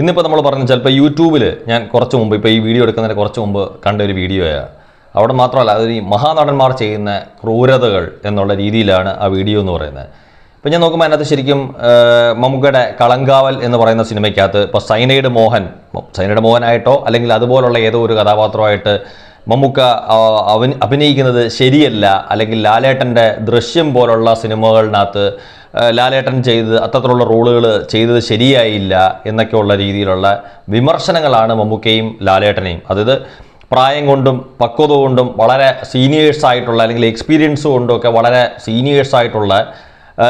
ഇന്നിപ്പോൾ നമ്മൾ പറഞ്ഞു ചിലപ്പോൾ യൂട്യൂബിൽ ഞാൻ കുറച്ച് മുമ്പ് ഇപ്പോൾ ഈ വീഡിയോ എടുക്കുന്നതിന് കുറച്ച് മുമ്പ് കണ്ട ഒരു വീഡിയോയാണ് അവിടെ മാത്രമല്ല അത് ഈ മഹാനടന്മാർ ചെയ്യുന്ന ക്രൂരതകൾ എന്നുള്ള രീതിയിലാണ് ആ വീഡിയോ എന്ന് പറയുന്നത്. ഇപ്പം ഞാൻ നോക്കുമ്പോൾ അതിനകത്ത് ശരിക്കും മമ്മൂക്കയുടെ കളങ്കാവൽ എന്ന് പറയുന്ന സിനിമയ്ക്കകത്ത് ഇപ്പോൾ സൈനൈഡ് മോഹൻ സൈനൈഡ് മോഹനായിട്ടോ അല്ലെങ്കിൽ അതുപോലുള്ള ഏതോ ഒരു കഥാപാത്രമായിട്ട് മമ്മൂക്ക അവൻ അഭിനയിക്കുന്നത് ശരിയല്ല. അല്ലെങ്കിൽ ലാലേട്ടന്റെ ദൃശ്യം പോലുള്ള സിനിമകളിനകത്ത് ലാലേട്ടൻ ചെയ്ത് അത്തരത്തിലുള്ള റോളുകൾ ചെയ്തത് ശരിയായില്ല എന്നൊക്കെയുള്ള രീതിയിലുള്ള വിമർശനങ്ങളാണ് മമ്മൂക്കയും ലാലേട്ടനെയും. അതായത് പ്രായം കൊണ്ടും പക്വത കൊണ്ടും വളരെ സീനിയേഴ്സ് ആയിട്ടുള്ള അല്ലെങ്കിൽ എക്സ്പീരിയൻസ് കൊണ്ടും ഒക്കെ വളരെ സീനിയേഴ്സ് ആയിട്ടുള്ള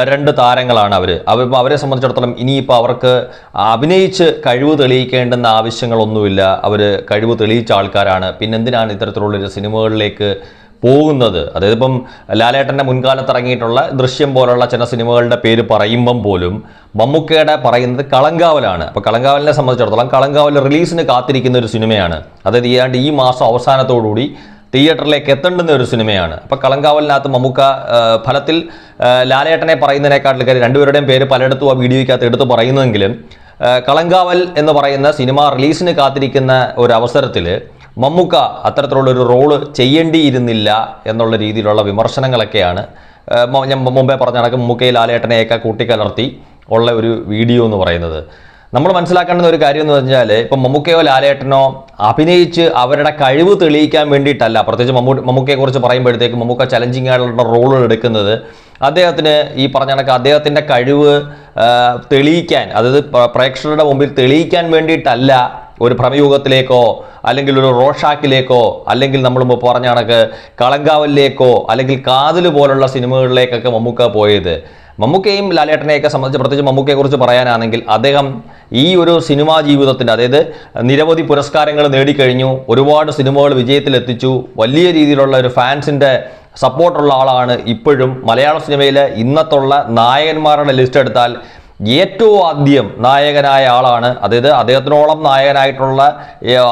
രണ്ട് താരങ്ങളാണ് അവർ അവർ അവരെ സംബന്ധിച്ചിടത്തോളം ഇനിയിപ്പോൾ അവർക്ക് അഭിനയിച്ച് കഴിവ് തെളിയിക്കേണ്ടുന്ന ആവശ്യങ്ങളൊന്നുമില്ല. അവർ കഴിവ് തെളിയിച്ച ആൾക്കാരാണ്. പിന്നെ എന്തിനാണ് ഇത്തരത്തിലുള്ളൊരു സിനിമകളിലേക്ക് പോകുന്നത്? അതായത് ഇപ്പം ലാലേട്ടന്റെ മുൻകാലത്ത് ഇറങ്ങിയിട്ടുള്ള ദൃശ്യം പോലുള്ള ചില സിനിമകളുടെ പേര് പറയുമ്പം പോലും മമ്മൂക്കയുടെ പറയുന്നത് കളങ്കാവലാണ്. അപ്പോൾ കളങ്കാവലിനെ സംബന്ധിച്ചിടത്തോളം കളങ്കാവൽ റിലീസിന് കാത്തിരിക്കുന്ന ഒരു സിനിമയാണ്. അതായത് ഏതാണ്ട് ഈ മാസം അവസാനത്തോടുകൂടി തിയേറ്ററിലേക്ക് എത്തേണ്ടുന്ന ഒരു സിനിമയാണ്. അപ്പോൾ കളങ്കാവലിനകത്ത് മമ്മൂക്ക ഫലത്തിൽ ലാലേട്ടനെ പറയുന്നതിനേക്കാട്ടിൽ കാര്യം രണ്ടുപേരുടെയും പേര് പലയിടത്തും ആ വീഡിയോയ്ക്കകത്ത് എടുത്ത് പറയുന്നതെങ്കിലും കളങ്കാവൽ എന്ന് പറയുന്ന സിനിമ റിലീസിന് കാത്തിരിക്കുന്ന ഒരു അവസരത്തിൽ മമ്മൂക്ക അത്തരത്തിലുള്ള ഒരു റോൾ ചെയ്യേണ്ടിയിരുന്നില്ല എന്നുള്ള രീതിയിലുള്ള വിമർശനങ്ങളൊക്കെയാണ് ഞാൻ മുമ്പേ പറഞ്ഞ കണക്ക് മമ്മൂക്കയിൽ ലാലേട്ടനെയൊക്കെ കൂട്ടിക്കലർത്തി ഉള്ള ഒരു വീഡിയോ എന്ന് പറയുന്നത്. നമ്മൾ മനസ്സിലാക്കേണ്ടുന്ന ഒരു കാര്യം എന്ന് പറഞ്ഞാൽ ഇപ്പം മമ്മൂക്കയോ ലാലേട്ടനോ അഭിനയിച്ച് അവരുടെ കഴിവ് തെളിയിക്കാൻ വേണ്ടിയിട്ടല്ല. പ്രത്യേകിച്ച് മമ്മൂ മമ്മൂക്കയെക്കുറിച്ച് പറയുമ്പോഴത്തേക്ക് മമ്മൂക്ക ചലഞ്ചിങ് ആയിട്ടുള്ള റോളുകൾ എടുക്കുന്നത് അദ്ദേഹത്തിന് ഈ പറഞ്ഞ കണക്ക് അദ്ദേഹത്തിന്റെ കഴിവ് തെളിയിക്കാൻ അതായത് പ്ര- പ്രേക്ഷകരുടെ മുമ്പിൽ തെളിയിക്കാൻ വേണ്ടിയിട്ടല്ല ഒരു ഭ്രമയുഗത്തിലേക്കോ അല്ലെങ്കിൽ ഒരു റോഷാക്കിലേക്കോ അല്ലെങ്കിൽ നമ്മൾ പറഞ്ഞ കണക്ക് കളങ്കാവലിലേക്കോ അല്ലെങ്കിൽ കാതൽ പോലുള്ള സിനിമകളിലേക്കൊക്കെ മമ്മൂക്ക പോയത്. മമ്മൂക്കയും ലാലേട്ടനെയൊക്കെ സംബന്ധിച്ച് പ്രത്യേകിച്ച് മമ്മൂക്കയെക്കുറിച്ച് പറയാനാണെങ്കിൽ അദ്ദേഹം ഈ ഒരു സിനിമാ ജീവിതത്തിന്റെ അതായത് നിരവധി പുരസ്കാരങ്ങൾ നേടിക്കഴിഞ്ഞു ഒരുപാട് സിനിമകൾ വിജയത്തിലെത്തിച്ചു വലിയ രീതിയിലുള്ള ഒരു ഫാൻസിന്റെ സപ്പോർട്ടുള്ള ആളാണ് ഇപ്പോഴും. മലയാള സിനിമയിലെ ഇന്നത്തുള്ള നായകന്മാരുടെ ലിസ്റ്റ് എടുത്താൽ ഏറ്റവും ആദ്യം നായകനായ ആളാണ്. അതായത് അദ്ദേഹത്തിനോളം നായകനായിട്ടുള്ള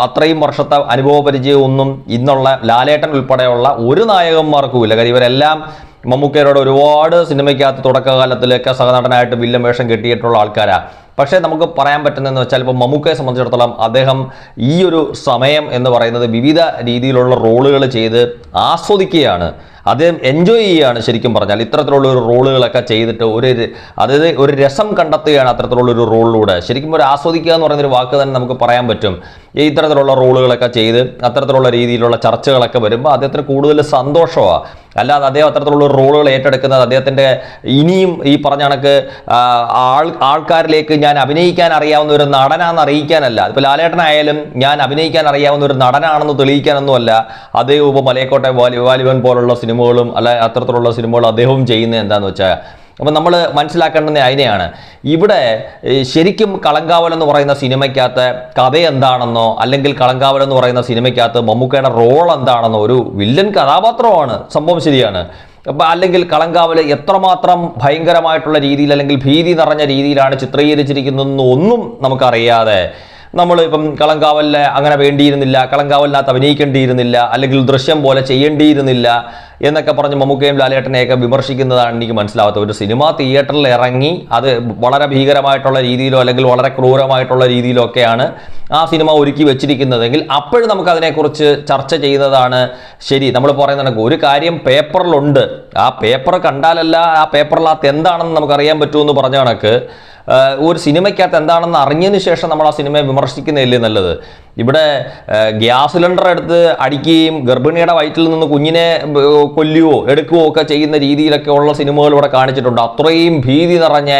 അത്രയും വർഷത്തെ അനുഭവ പരിചയമൊന്നും ഇന്നുള്ള ലാലേട്ടൻ ഉൾപ്പെടെയുള്ള ഒരു നായകന്മാർക്കും ഇല്ല കാര്യം ഇവരെല്ലാം മമ്മൂക്കയോട് ഒരുപാട് സിനിമയ്ക്കകത്ത് തുടക്കകാലത്തിലൊക്കെ സഹനടനായിട്ട് വില്ലൻ വേഷം കെട്ടിയിട്ടുള്ള ആൾക്കാരാണ് പക്ഷേ നമുക്ക് പറയാൻ പറ്റുന്നതെന്ന് വെച്ചാൽ ഇപ്പോൾ മമ്മൂക്കയെ സംബന്ധിച്ചിടത്തോളം അദ്ദേഹം ഈ ഒരു സമയം എന്ന് പറയുന്നത് വിവിധ രീതിയിലുള്ള റോളുകൾ ചെയ്ത് ആസ്വദിക്കുകയാണ്. അദ്ദേഹം എൻജോയ് ചെയ്യുകയാണ് ശരിക്കും പറഞ്ഞാൽ. ഇത്തരത്തിലുള്ള ഒരു റോളുകളൊക്കെ ചെയ്തിട്ട് ഒരു അതായത് ഒരു രസം കണ്ടെത്തുകയാണ് അത്തരത്തിലുള്ള ഒരു റോളിലൂടെ. ശരിക്കും ഒരു ആസ്വദിക്കുക എന്ന് പറയുന്ന ഒരു വാക്ക് തന്നെ നമുക്ക് പറയാൻ പറ്റും. ഈ ഇത്തരത്തിലുള്ള റോളുകളൊക്കെ ചെയ്ത് അത്തരത്തിലുള്ള രീതിയിലുള്ള ചർച്ചകളൊക്കെ വരുമ്പോൾ അദ്ദേഹത്തിന് കൂടുതൽ സന്തോഷമാണ് അല്ലാതെ അദ്ദേഹം അത്തരത്തിലുള്ള റോളുകൾ ഏറ്റെടുക്കുന്നത് അദ്ദേഹത്തിന്റെ ഇനിയും ഈ പറഞ്ഞ കണക്ക് ആൾ ആൾക്കാരിലേക്ക് ഞാൻ അഭിനയിക്കാൻ അറിയാവുന്ന ഒരു നടനാണെന്ന് അറിയിക്കാനല്ല. ഇപ്പോൾ ലാലേട്ടനായാലും ഞാൻ അഭിനയിക്കാൻ അറിയാവുന്ന ഒരു നടനാണെന്ന് തെളിയിക്കാനൊന്നുമല്ല. അദ്ദേഹം ഇപ്പോൾ മലയക്കോട്ടെ വാലി വാലിബൻ പോലുള്ള സിനിമകളും അല്ല അത്തരത്തിലുള്ള സിനിമകളും അദ്ദേഹവും ചെയ്യുന്നത് എന്താണെന്ന് വെച്ചാൽ അപ്പം നമ്മൾ മനസ്സിലാക്കേണ്ടത് അതിനെയാണ് ഇവിടെ ശരിക്കും കളങ്കാവൽ എന്ന് പറയുന്ന സിനിമയ്ക്കകത്ത് കഥ എന്താണെന്നോ അല്ലെങ്കിൽ കളങ്കാവൽ എന്ന് പറയുന്ന സിനിമയ്ക്കകത്ത് മമ്മൂക്കയുടെ റോൾ എന്താണെന്നോ ഒരു വില്ലൻ കഥാപാത്രമാണ്. സംഭവം ശരിയാണ്. അപ്പം അല്ലെങ്കിൽ കളങ്കാവൽ എത്രമാത്രം ഭയങ്കരമായിട്ടുള്ള രീതിയിൽ അല്ലെങ്കിൽ ഭീതി നിറഞ്ഞ രീതിയിലാണ് ചിത്രീകരിച്ചിരിക്കുന്നതെന്ന് ഒന്നും നമുക്കറിയാതെ നമ്മൾ ഇപ്പം കളങ്കാവലിൽ അങ്ങനെ വേണ്ടിയിരുന്നില്ല കളങ്കാവലിനകത്ത് അഭിനയിക്കേണ്ടിയിരുന്നില്ല അല്ലെങ്കിൽ ദൃശ്യം പോലെ ചെയ്യേണ്ടിയിരുന്നില്ല എന്നൊക്കെ പറഞ്ഞ് മമ്മൂക്കയും ലാലേട്ടനെയൊക്കെ വിമർശിക്കുന്നതാണ് എനിക്ക് മനസ്സിലാവാത്തത്. ഒരു സിനിമ തിയേറ്ററിൽ ഇറങ്ങി അത് വളരെ ഭീകരമായിട്ടുള്ള രീതിയിലോ അല്ലെങ്കിൽ വളരെ ക്രൂരമായിട്ടുള്ള രീതിയിലോ ഒക്കെയാണ് ആ സിനിമ ഒരുക്കി വെച്ചിരിക്കുന്നതെങ്കിൽ അപ്പോഴും നമുക്ക് അതിനെക്കുറിച്ച് ചർച്ച ചെയ്യുന്നതാണ് ശരി. നമ്മൾ പറയുന്ന ഒരു കാര്യം പേപ്പറിലുണ്ട്. ആ പേപ്പർ കണ്ടാലല്ല ആ പേപ്പറിനകത്ത് എന്താണെന്ന് നമുക്ക് അറിയാൻ പറ്റുമെന്ന് പറഞ്ഞ കണക്ക് ഒരു സിനിമയ്ക്കകത്ത് എന്താണെന്ന് അറിഞ്ഞതിന് ശേഷം നമ്മൾ ആ സിനിമയെ വിമർശിക്കുന്നതല്ലേ നല്ലത്? ഇവിടെ ഗ്യാസ് സിലിണ്ടർ എടുത്ത് അടിക്കുകയും ഗർഭിണിയുടെ വയറ്റിൽ നിന്ന് കുഞ്ഞിനെ കൊല്ലുകയോ എടുക്കുകയോ ഒക്കെ ചെയ്യുന്ന രീതിയിലൊക്കെ ഉള്ള സിനിമകൾ ഇവിടെ കാണിച്ചിട്ടുണ്ട്. അത്രയും ഭീതി നിറഞ്ഞ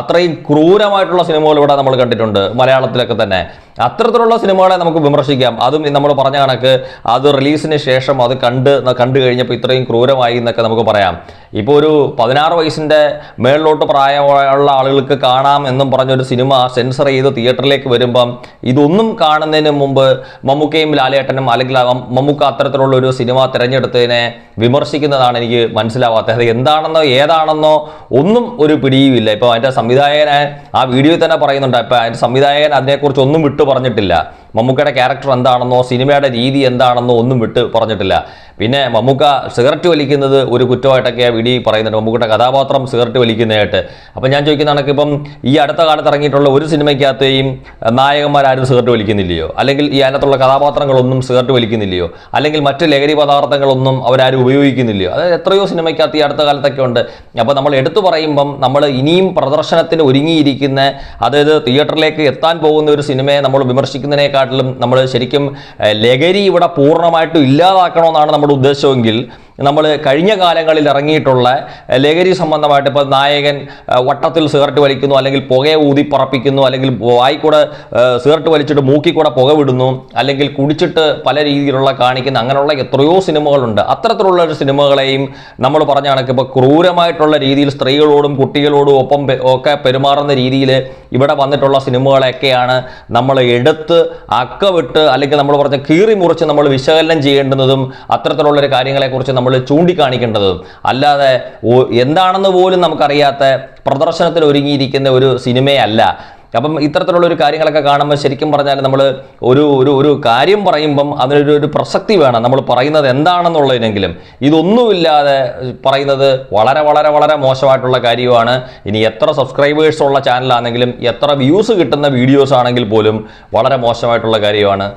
അത്രയും ക്രൂരമായിട്ടുള്ള സിനിമകൾ ഇവിടെ നമ്മൾ കണ്ടിട്ടുണ്ട് മലയാളത്തിലൊക്കെ തന്നെ. അത്തരത്തിലുള്ള സിനിമകളെ നമുക്ക് വിമർശിക്കാം. അതും നമ്മൾ പറഞ്ഞ കണക്ക് അത് റിലീസിന് ശേഷം അത് കണ്ട് കണ്ടു കഴിഞ്ഞപ്പോൾ ഇത്രയും ക്രൂരമായി എന്നൊക്കെ നമുക്ക് പറയാം. ഇപ്പോൾ ഒരു പതിനാറ് വയസ്സിന്റെ മേളിലോട്ട് പ്രായമുള്ള ആളുകൾക്ക് കാണാം എന്നും പറഞ്ഞൊരു സിനിമ സെൻസർ ചെയ്ത് തിയേറ്ററിലേക്ക് വരുമ്പം ഇതൊന്നും കാണുന്നതിന് മുമ്പ് മമ്മൂക്കയും ലാലേട്ടനും അല്ലെങ്കിൽ മമ്മൂക്ക അത്തരത്തിലുള്ള ഒരു സിനിമ തിരഞ്ഞെടുത്തതിനെ വിമർശിക്കുന്നതാണ് എനിക്ക് മനസ്സിലാവാത്തത്. അത് എന്താണെന്നോ ഏതാണെന്നോ ഒന്നും ഒരു പിടിയുമില്ല. ഇപ്പോൾ അതിന്റെ സംവിധായകനെ ആ വീഡിയോയിൽ തന്നെ പറയുന്നുണ്ട്. അപ്പോൾ അതിന്റെ സംവിധായകൻ അതിനെക്കുറിച്ച് ഒന്നും വിട്ടു പറഞ്ഞിട്ടില്ല. മമ്മൂക്കയുടെ ക്യാരക്ടർ എന്താണെന്നോ സിനിമയുടെ രീതി എന്താണെന്നോ ഒന്നും വിട്ട് പറഞ്ഞിട്ടില്ല. പിന്നെ മമ്മൂക്ക സിഗരറ്റ് വലിക്കുന്നത് ഒരു കുറ്റമായിട്ടൊക്കെ വിടി പറയുന്നുണ്ട്. മമ്മൂക്കയുടെ കഥാപാത്രം സിഗരറ്റ് വലിക്കുന്നതായിട്ട്. അപ്പം ഞാൻ ചോദിക്കുന്ന കണക്കിപ്പം ഈ അടുത്ത കാലത്ത് ഇറങ്ങിയിട്ടുള്ള ഒരു സിനിമയ്ക്കകത്തെയും നായകന്മാരാരും സിഗരറ്റ് വലിക്കുന്നില്ലയോ? അല്ലെങ്കിൽ ഈ അതിനകത്തുള്ള കഥാപാത്രങ്ങളൊന്നും സിഗരറ്റ് വലിക്കുന്നില്ലയോ? അല്ലെങ്കിൽ മറ്റ് ലഹരി പദാർത്ഥങ്ങളൊന്നും അവരാരും ഉപയോഗിക്കുന്നില്ലയോ? അതായത് എത്രയോ സിനിമയ്ക്കകത്ത് ഈ അടുത്ത കാലത്തൊക്കെ ഉണ്ട്. അപ്പോൾ നമ്മൾ എടുത്തു പറയുമ്പം നമ്മൾ ഇനിയും പ്രദർശനത്തിന് ഒരുങ്ങിയിരിക്കുന്ന അതായത് തിയേറ്ററിലേക്ക് എത്താൻ പോകുന്ന ഒരു സിനിമയെ നമ്മൾ വിമർശിക്കുന്നതിനെക്കാട്ടിലും നമ്മൾ ശരിക്കും ലഹരി ഇവിടെ പൂർണമായിട്ടും ഇല്ലാതാക്കണമെന്നാണ് നമ്മുടെ ഉദ്ദേശമെങ്കിൽ നമ്മൾ കഴിഞ്ഞ കാലങ്ങളിൽ ഇറങ്ങിയിട്ടുള്ള ലഹരി സംബന്ധമായിട്ട് ഇപ്പോൾ നായകൻ വട്ടത്തിൽ സിഗരറ്റ് വലിക്കുന്നു അല്ലെങ്കിൽ പുകയെ ഊതി പറപ്പിക്കുന്നു അല്ലെങ്കിൽ വായിക്കൂടെ സിഗരറ്റ് വലിച്ചിട്ട് മൂക്കിക്കൂടെ പുക വിടുന്നു അല്ലെങ്കിൽ കുടിച്ചിട്ട് പല രീതിയിലുള്ള കാണിക്കുന്ന അങ്ങനെയുള്ള എത്രയോ സിനിമകളുണ്ട്. അത്തരത്തിലുള്ള ഒരു സിനിമകളെയും നമ്മൾ പറഞ്ഞ കണക്ക് ഇപ്പോൾ ക്രൂരമായിട്ടുള്ള രീതിയിൽ സ്ത്രീകളോടും കുട്ടികളോടും ഒപ്പം ഒക്കെ പെരുമാറുന്ന രീതിയിൽ ഇവിടെ വന്നിട്ടുള്ള സിനിമകളൊക്കെയാണ് നമ്മൾ എടുത്ത് അക്കവിട്ട് അല്ലെങ്കിൽ നമ്മൾ പറഞ്ഞ കീറി മുറിച്ച് നമ്മൾ വിശകലനം ചെയ്യേണ്ടുന്നതും അത്തരത്തിലുള്ളൊരു കാര്യങ്ങളെക്കുറിച്ച് ചൂണ്ടിക്കാണിക്കേണ്ടതും. അല്ലാതെ എന്താണെന്ന് പോലും നമുക്കറിയാത്ത പ്രദർശനത്തിൽ ഒരുങ്ങിയിരിക്കുന്ന ഒരു സിനിമയല്ല. അപ്പം ഇത്തരത്തിലുള്ള ഒരു കാര്യങ്ങളൊക്കെ കാണുമ്പോൾ ശരിക്കും പറഞ്ഞാൽ നമ്മൾ ഒരു ഒരു ഒരു കാര്യം പറയുമ്പം അതിനൊരു ഒരു പ്രസക്തി വേണം. നമ്മൾ പറയുന്നത് എന്താണെന്നുള്ളതിനെങ്കിലും. ഇതൊന്നുമില്ലാതെ പറയുന്നത് വളരെ വളരെ വളരെ മോശമായിട്ടുള്ള കാര്യമാണ്. ഇനി എത്ര സബ്സ്ക്രൈബേഴ്സ് ഉള്ള ചാനലാണെങ്കിലും എത്ര വ്യൂസ് കിട്ടുന്ന വീഡിയോസ് ആണെങ്കിൽ പോലും വളരെ മോശമായിട്ടുള്ള കാര്യമാണ്.